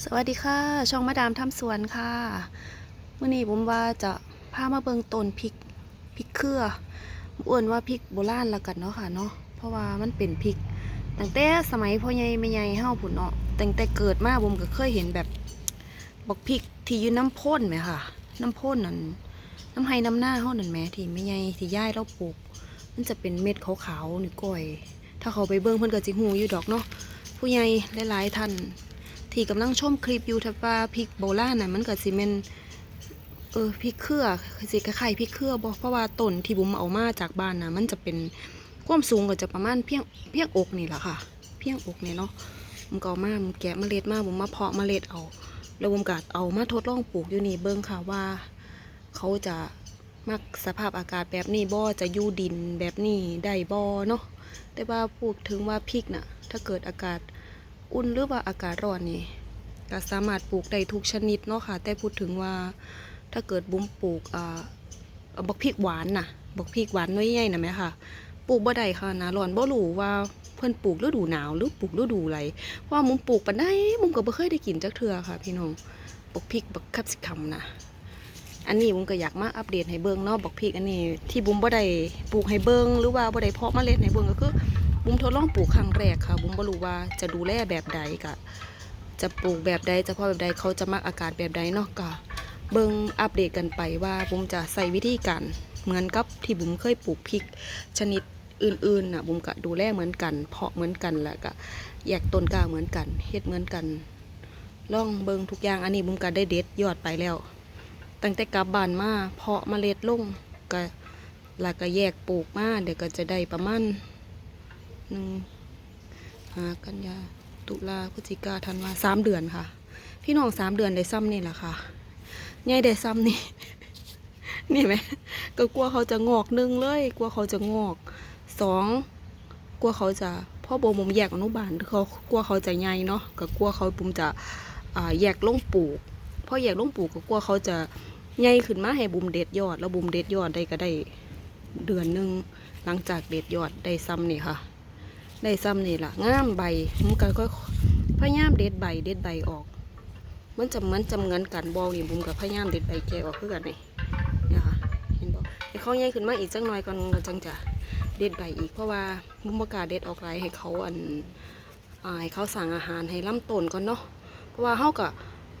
สวัสดีค่ะ ช่องมาดามทำสวนค่ะเมื่อนี้ผมว่าจะพามาเบิงต้นพริกพริกเครืออ้วนว่าพริกโบราณละกันเนาะค่ะเนาะเพราะว่ามันเป็นพริกตั้งแต่สมัยพ่อใหญ่แม่ใหญ่เฮาพุ่นเนาะตั้งแต่เกิดมาผมก็เคยเห็นแบบบักพริกที่ยู่น้ำพ่นไหมค่ะ น้ำพ่นนั่นน้ำไห้น้ำหน้าเฮานั่นแหมที่แม่ใหญ่ที่ย่ายเราปลูก มันจะเป็นเม็ดขาวๆนี่ก้อย ถ้าเขาไปเบิงเพิ่นก็สิฮู้อยู่ดอกเนาะผู้ใหญ่หลายๆท่าน ที่กำลังชมคลิปอยู่ถ้าว่าพริกโบราณน่ะมันก็สิเป็นเออพริกเครือสิคล้ายๆพริกเครือบ่เพราะว่าต้นที่บุ๋มเอามาจากบ้านน่ะ มันจะเป็นความสูงก็จะประมาณเพียงเพียงอกนี่แหละค่ะ เพียงอกเนี่ยเนาะผมก็เอามาผมแกะเมล็ดมาผมมาเพาะเมล็ดเอา แล้วผมก็เอามาทดลองปลูกอยู่นี่เบิ่งค่ะว่า เขาจะมักสภาพอากาศแบบนี้บ่จะอยู่ดินแบบนี้ได้บ่เนาะแต่ว่าพูดถึงว่าพริกน่ะ ถ้าเกิดอากาศ อุ่นหรือว่าอากาศร้อนนี่ก็สามารถปลูกได้ทุกชนิดเนาะค่ะ แต่พูดถึงว่าถ้าเกิดบุ้มปลูกอ่าบักพริกหวานน่ะบักพริกหวานน้อยใหญ่นะไหมค่ะ ปลูกบ่ได้ค่ะนะร้อนบ่รู้ว่าเพิ่นปลูกฤดูหนาวหรือปลูกฤดูอะไรเพราะว่ามุมปลูกปานใดมุมก็บ่เคยได้กินจักเทื่อค่ะ พี่น้องบักพริกบักคับสิคำนะอันนี้บุ้มก็อยากมาอัปเดตให้เบิ่งเนาะบักพริกอันนี้ที่บุ้มบ่ได้ปลูกให้เบิ่งหรือว่าบ่ได้เพาะเมล็ดให้เบิ่งก็คือ บุ้มทดลองปลูกครั้งแรกค่ะ บุ้มบ่รู้ว่าจะดูแลแบบใดกะ จะปลูกแบบใดจะเพาะแบบใดเขาจะมักอากาศแบบใดเนาะก็เบิ่งอัปเดตกันไปว่าบุ้มจะใส่วิธีการเหมือนกับที่บุ้มเคยปลูกพริก ชนิดอื่นๆน่ะบุ้มก็ดูแลเหมือนกัน เพาะเหมือนกันแล้วก็แยกต้นกล้าเหมือนกันเฮ็ดเหมือนกันล่องเบิ่งทุกอย่างอันนี้บุ้มก็ได้เด็ดยอดไปแล้ว ตั้งแต่กลับบ้านมาเพาะเมล็ดลงก็แล้วก็แยกปลูกมาเดี๋ยวก็จะได้ประมาณ หนึ่งหากันยาตุลาพฤศจิกาธันวาสามเดือนค่ะ พี่น้องสามเดือนได้ซ้ำนี่แหละค่ะใหญ่ได้ซ้ำนี่ นี่ไหมก็กลัวเขาจะงอกหนึ่งเลย กลัวเขาจะงอกสองกลัวเขาจะพ่อโบมุมแยกอนุบาลเขากลัวเขาจะใหญ่เนาะก็กลัวเขาปุ่มจะแยกลงปลูกพอแยกลงปลูกก็กลัวเขาจะใหญ่ขึ้นมาให้บุมเด็ดยอด แล้วบุมเด็ดยอดได้ก็ได้เดือนหนึ่งหลังจากเด็ดยอดได้ซ้ำนี่ค่ะ ได้ซ้ำนี่ล่ะงามใบมันก็ค่อยพยายามเด็ดใบเด็ดใบออก มันจะเหมือนจำเงินกันบอลนี่ผมกับพยายามเด็ดใบแกออกเพื่อกันนี่เนี่ยค่ะเห็นบอกให้เขาใหญ่ขึ้นมาอีกจังหน่อยก่อนก็จังจะเด็ดใบอีกเพราะว่าบุมประกาศเด็ดออกไรให้เขาอันให้เขาสั่งอาหารให้ล่ำต้นก่อนเนาะเพราะว่าเขาก็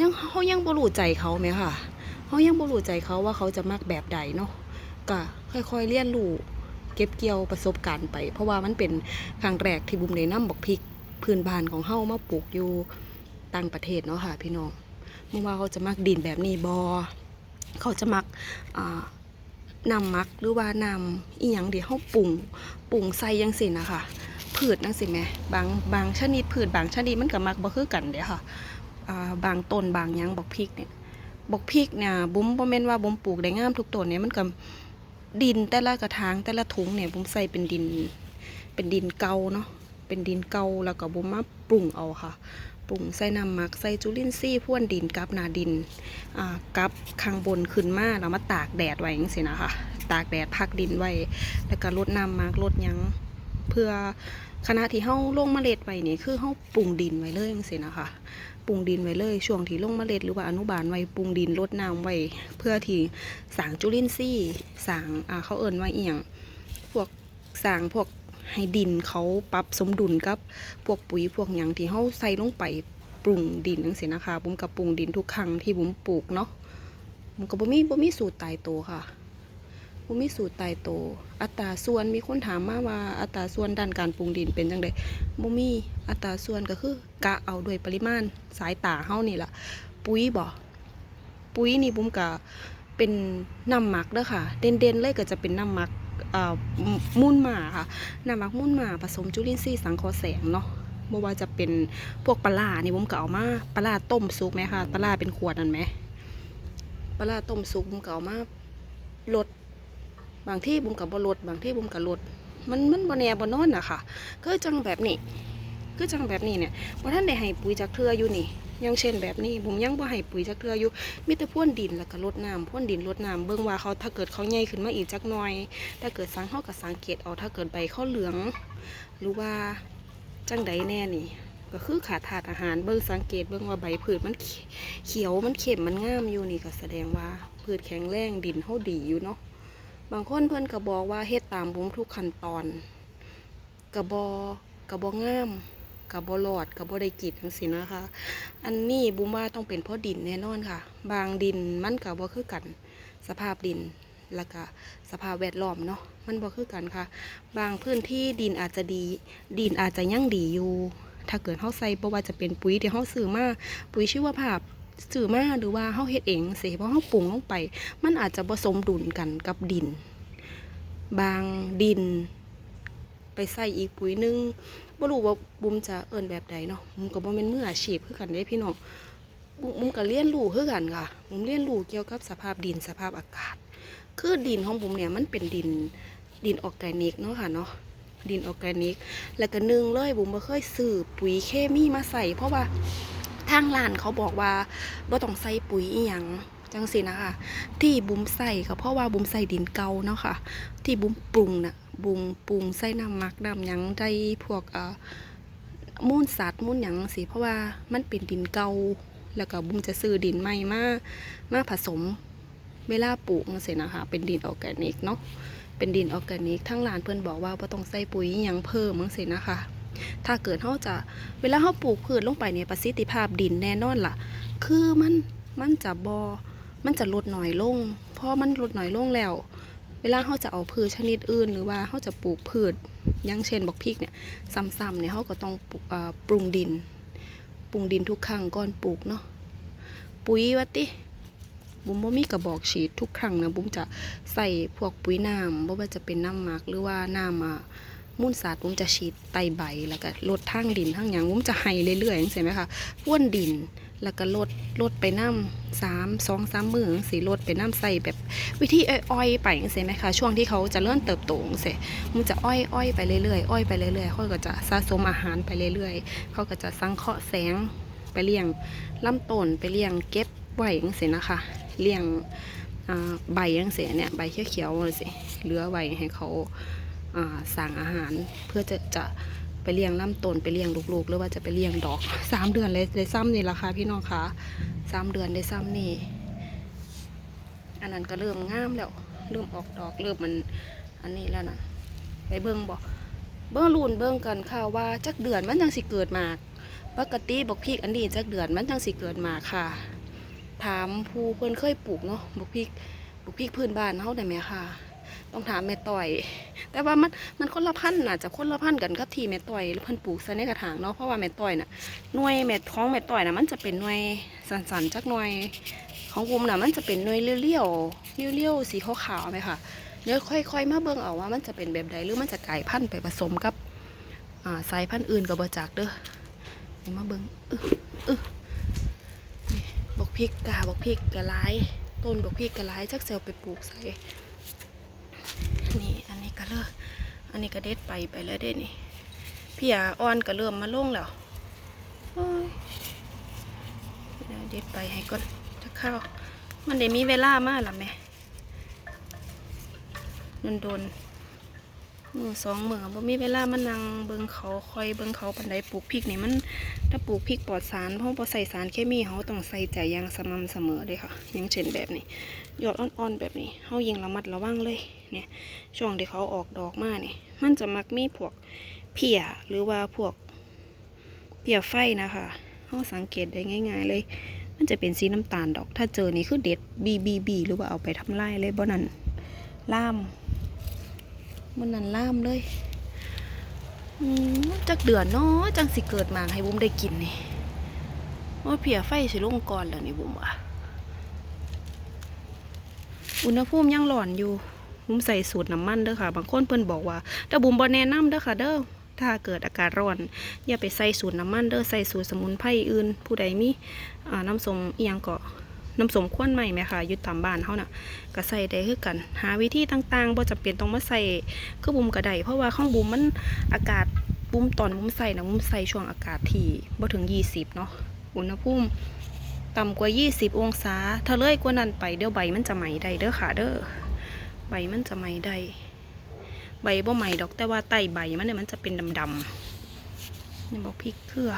ยังเขายังบรูใจเขาไหมค่ะเขายังบรูใจเขาว่าเขาจะมักแบบใดเนาะก็ค่อยๆเรียนรู้ เก็บเกี่ยวประสบการณ์ไป เพราะว่ามันเป็นครั้งแรกที่บุมได้นำบักพริกพื้นบ้านของเฮามาปลูกอยู่ต่างประเทศเนาะค่ะ พี่น้องไม่ว่าเขาจะมักดินแบบนี้บอเขาจะมักอ่านำมักหรือว่านำอีหยังเดี๋ยวเฮาปรุงปรุงใส่ยังสินะคะพืชนั่นสิแหม่บางบางชนิดพืชบางชนิดมันก็มักบ่คือกันเด้ค่ะอ่าบางต้นบางยังบักพริกเนี่ยบักพริกเนี่ยบุ้มบ่แม่นว่าบุ้มปลูกได้งามทุกต้นเนี่ยมันก็ ดินแต่ละกระถางแต่ละถุงเนี่ยผมใส่เป็นดิน เป็นดินเก่าเนาะเป็นดินเก่าแล้วก็ผมมาปรุงเอาค่ะ ปรุงใส่น้ำหมักใส่จุลินทรีย์พ่วนดินกับนาดินอ่ากับข้างบนขึ้นมาแล้วมาตากแดดไว้อย่างสินะคะตากแดดพักดินไว้ แล้วก็รดน้ำหมักรดยังเพื่อขณะที่เฮาลงเมล็ดไว้นี่คือเฮาปรุงดินไว้เลยอย่างสินะคะ ปรุงดินไว้เลยช่วงที่ลงเมล็ดหรือว่าอนุบาลไว้ปรุงดินรดน้ำไว้เพื่อที่สางจุลินทรีย์สางอ่าเขาเอิ้นว่าเอียงพวกสางพวกให้ดินเขาปรับสมดุลกับพวกปุ๋ยพวกหยังที่เขาใส่ลงไปปรุงดินจังซี่นะคะบุ้มกับปรุงดินทุกครั้งที่บุ้มปลูกเนาะมันก็บ่มีบ่มีสูตรตายตัวค่ะ บ่มีสูตรตายตัวอัตราส่วนมีคนถามมาว่าอัตราส่วนด้านการปรุงดินเป็นจังไดบ่มีอัตราส่วนก็คือกะเอาด้วยปริมาณสายตาเฮานี่ล่ะ ปุ๋ยบ่ปุ๋ยนี่บุ้มกะเป็นน้ำหมักเด้อค่ะ เด่นๆเลยก็จะเป็นน้ำหมักอ่ามุ่นหมาค่ะน้ำหมักมุ่นหมาผสมจุลินทรีย์สังเคราะห์แสงเนาะบ่ว่าจะเป็นพวกปลาร้านี่ผมก็เอามาปลาต้มซุปไหมคะปลาเป็นขวดนั่นไหมปลาร้าต้มซุปผมก็เอามาลด บางที่ผมกับบลดบางที่ผมกับลดมันมันบ่แนบ่นอนอะค่ะก็จังแบบนี้คือจังแบบนี้เนี่ยบ่ท่านได้ให้ปุ๋ยจากเทืออยู่นี่ยังเช่นแบบนี้ผมยังบ่ให้ปุ๋ยจากเทืออยู่มีแต่พ่นดินแล้วก็รดน้ำพ่นดินรดน้ำเบิ่งว่าเขาถ้าเกิดเขาใหญ่ขึ้นมาอีกจักหน่อย ถ้าเกิดสังเขากับสังเกตเอาถ้าเกิดใบเขาเหลือง หรือว่าจังใดแน่นี่ก็คือขาดธาตุอาหารเบิ่งสังเกตเบิ่งว่าใบพืชมันเขียวมันเข้มมันงามอยู่นี่ก็แสดงว่าพืชแข็งแรงดินเฮาดีอยู่เนาะ บางคนเพิ่นก็บอกว่าเฮ็ดตามผมทุกขั้นตอนกระบอกระบองามกระบอหลอดกระบอได้กินจังซี่นะคะ อันนี้บุ้มว่าต้องเป็นเพราะดินแน่นอนค่ะ บางดินมันก็บ่คือกันสภาพดินแล้วก็สภาพแวดล้อมเนาะมันบ่คือกันค่ะ บางพื้นที่ดินอาจจะดี ดินอาจจะยั่งดีอยู่ ถ้าเกิดเฮาใส่บ่ว่าจะเป็นปุ๋ยที่เฮาซื้อมาปุ๋ยชีวภาพ ซื้อมาหรือว่าเฮาเฮ็ดเองเสิเพราะเฮาปรุงลงไป มันอาจจะผสมดุลกันกับดิน บางดิน ไปใส่อีกปุ๋ยหนึงบ่รู้ว่าบุมจะเอิ้นแบบใดเนาะบุมก็บ่แม่นมืออาชีพคือกันเด้พี่น้องบุบุมก็เรียนรู้คือกันค่ะบุมเรียนรู้เกี่ยวกับสภาพดินสภาพอากาศ คือดินของผมเนี่ยมันเป็นดินดินออร์แกนิกเนาะค่ะเนาะดินออร์แกนิก แล้วก็หนึ่งเลยบุ๋มบ่เคยซื้อปุ๋ยเคมีมาใส่เพราะว่า ทางร้านเขาบอกว่าบ่ต้องใส่ปุ๋ยอีหยังจังสินะคะ ที่บุ๋มใส่ก็เพราะว่าบุ๋มใส่ดินเก่าเนาะค่ะ ที่บุ๋มปรุงน่ะบุ๋มปรุงใส่น้ำมักน้ำหยังได้พวกเอ่อมูลสัตว์มูลหยังสิเพราะว่ามันเป็นดินเก่าแล้วก็บุ๋มจะซื้อดินใหม่มามาผสมเวลาปลูกจังซี่นะคะ เป็นดินออร์แกนิกเนาะเป็นดินออร์แกนิกทั้งร้านเพื่อนบอกว่าบ่ต้องใส่ปุ๋ยอหยังเพิ่มจังซี่นะคะ ถ้าเกิดเฮาจะเวลาเฮาปลูกพืชลงไปเนี่ยประสิทธิภาพดินแน่นอนล่ะ คือมันมันจะบอมันจะลดหน้อยลง เพราะมันลดหน้อยลงแล้ว เวลาเฮาจะเอาพืชชนิดอื่น หรือว่าเฮาจะปลูกพืชอย่างเช่นบักพริกเนี่ยซ้ำๆเนี่ยเฮาก็ต้องปอปรุงดิน ปรุงดินทุกครั้งก่อนปลูกเนาะปุ๋ยว่าติบุ้มบ่มีกระบอกฉีดทุกครั้งนะบุ้มจะใส่พวกปุ๋ยน้ำบ่ว่าจะเป็นน้ำหมักหรือว่าน้ำอะ มูลสัตว์บุ้มจะฉีดไตใบแล้วก็ลดทางดินทางอย่างบุ้มจะให้เรื่อยๆใช่ไหมคะพ่วนดินแล้วก็ลดลดไปน้ำสามสองสามมือสีลดไปน้ำใส่แบบวิธีอ้อยๆไปใช่ไหมคะช่วงที่เขาจะเริ่มเติบโตเสร็จมันจะอ้อยอ้อยไปเรื่อยๆอ้อยไปเรื่อยๆเขาก็จะสะสมอาหารไปเรื่อยๆ เขาก็จะสังเคราะห์แสงไปเลี้ยงลำต้นไปเลี้ยงเก็บไว้จังซี่นะคะเลี้ยงใบยังเสียเนี่ยใบเขียวๆเลยสิเหลือไว้ให้เขา สั่งอาหารเพื่อจะจะไปเลี้ยงน้ำต้นไปเลี้ยงลูกๆ หรือว่าจะไปเลี้ยงดอกสามเดือนเลยเลยซ้ำนี่ราคาพี่น้องคะสามเดือนได้ซ้ำนี่อันนั้นก็เริ่มงามแล้วเริ่มออกดอกเริ่มมันอันนี้แล้วนะไปเบิ้งบอกเบิ้งรูนเบิ้งกันค่ะว่าจักเดือนมันจังสิเกิดมาปกติบอกพี่อันนี้จักเดือนมันจังสิเกิดมาค่ะ ถามผู้เพิ่นเคยปลูกเนาะบุกพริกบุกพริกพื้นบ้านเฮาได้ไหมค่ะ ต้องถามแม่ต่อย แต่ว่ามันมันคนละพันธุ์น่ะจะคนละพันธุ์กันกับที่แม่ต่อยเพิ่นปลูกใส่ในกระถางเนาะเพราะว่าแม่ต่อยน่ะหน่วยแม่ท้องแม่ต่อยน่ะมันจะเป็นหน่วยสันๆจักหน่วยของผมน่ะมันจะเป็นหน่วยเลี้ยวๆเลี้ยวๆสีขาวๆไหมค่ะเดี๋ยวค่อย ๆ มาเบิ่งเอาว่ามันจะเป็นแบบใดหรือมันจะกลายพันธุ์ไปผสมกับอ่าสายพันธุ์อื่นก็บ่จักเด้อเดี๋ยวมาเบิ่งอึ๊ะอึ๊ะบอกพริกกาบอกพริกกะไรต้นบอกพริกกะไรจักเซลไปปลูกใส่ ก็เลยอันนี้ก็เด็ดไปไปแล้วเด้นี่พี่ยาอ่อนก็เริ่มมาลงแล้วเเด็ดไปให้ก่อนจะเข้ามันได้มีเวลามากหรอแม่มันโดน มือสองมือบ่มีเวลามานั่งเบิ่งเขาคอยเบิ่งเขาปันไดปลูกพริกนี่มัน ถ้าปลูกพริกปลอดสารเพราะพอใส่สารเคมีเขาต้องใส่ใจอย่างสม่ำเสมอเลยค่ะอย่างเช่นแบบนี้ยอดอ่อนๆแบบนี้เขายิงระมัดระวังเลยเนี่ยช่วงที่เขาออกดอกมาเนี่ยมันจะมักมีพวกเพียหรือว่าพวกเพียไฟนะคะเขาสังเกตได้ง่าย ๆ เลย มันจะเป็นสีน้ำตาลดอก ถ้าเจอนี่คือเด็ดบีบีบีหรือว่าเอาไปทำลายเลยบ่นั่นล่าม มันนั่นล่ามเลยอืมจักเดือนเนาะจังสิเกิดมาให้บุ้มได้กินนี่ว่าเพียไฟสิลงก่อนแล้วนี่บุ้มว่าอุณหภูมิยังร้อนอยู่บุ้มใส่สูตรน้ำมันเด้อค่ะ บางคนเพิ่นบอกว่าแต่บุ้มบ่แนะนำเด้อค่ะ เด้อถ้าเกิดอากาศร้อน อย่าไปใส่สูตรน้ำมันเด้อใส่สูตรสมุนไพรอื่น ผู้ใดมีน้ำส้มอียังก็ น้ำสมข้นใหม่ไหมคะยุดตามบ้านเขาน่ะก็ใส่ได้คือกัน หาวิธีต่างๆบ่จำเป็นต้องมาใส่คือบุ้มก็ได้เพราะว่าข้างบุ้มมันอากาศบุ้มตอนบุ้มใส่นะบุ้มใส่ช่วงอากาศที่บ่ถึง 20 เนาะอุณหภูมิต่ำกว่า 20 องศา ถ้าเลยกว่านั้นไปเดี๋ยวใบมันจะไหมได้เด้อค่ะเด้อใบมันจะไหมได้ใบบ่ไหมดอกแต่ว่าใต้ใบมันเนี่ยมันจะเป็นดำๆนี่บอกพริกเครือ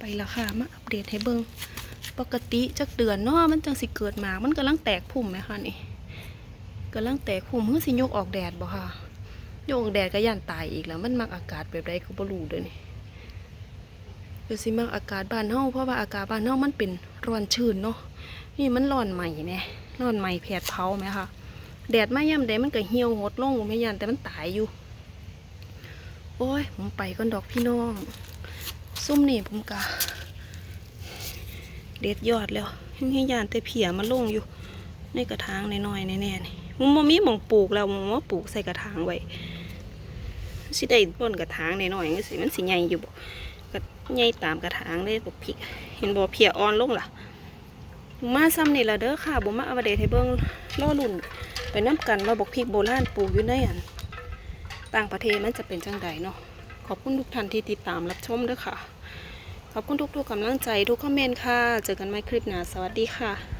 ไปและค่ะมาอัปเดตให้เบิงปกติจักเดือนเนาะมันจังสิเกิดหมากมันกำลังแตกพุ่มไหมคะนี่กำลังแตกพุ่มเมื่อสิยกออกแดดบ่ค่ะยกออกแดดก็ย่านตายอีกแล้วมันมักอากาศแบบใดก็บ่รู้เด้อนี่คือสิมักอากาศบ้านเฮาเพราะว่าอากาศบ้านเฮามันเป็นร้อนชื้นเนาะนี่มันร้อนใหม่แน่ร้อนใหม่แผดเผาไหมคะแดดมาย่ำใดมันก็เหี่ยวหดลงไม่ยันแต่มันตายอยู่ โอ้ยผมไปก่อนดอกพี่น้อง ซุ่มนี่ผมกะเด็ดยอดแล้วยังให้ยานแต่เพียมาลงอยู่ ในกระถางน้อยๆแน่ๆนี่มบ่มีหมองปลูกแล้วผมว่าปลูกใส่กระถางไว้สิได้ต้นกระถางน้อยๆจังสิมันสิใหญ่อยู่บ่ก็ใหญ่ตามกระถางเลยบ่พริก เห็นบ่เพียอ่อนลงล่ะมาซ้ำนี่ละเด้อค่ะบ่มาเอาเดทให้เบิ่งรอลุ่นไปน้ำกันว่าบอกพริกโบราณปลูกอยู่ในอันต่างประเทศมันจะเป็นจังใดเนาะ ขอบคุณทุกท่านที่ติดตามรับชมด้วยค่ะ ขอบคุณทุกๆกำลังใจทุกคอมเมนต์ค่ะ เจอกันใหม่คลิปหน้า สวัสดีค่ะ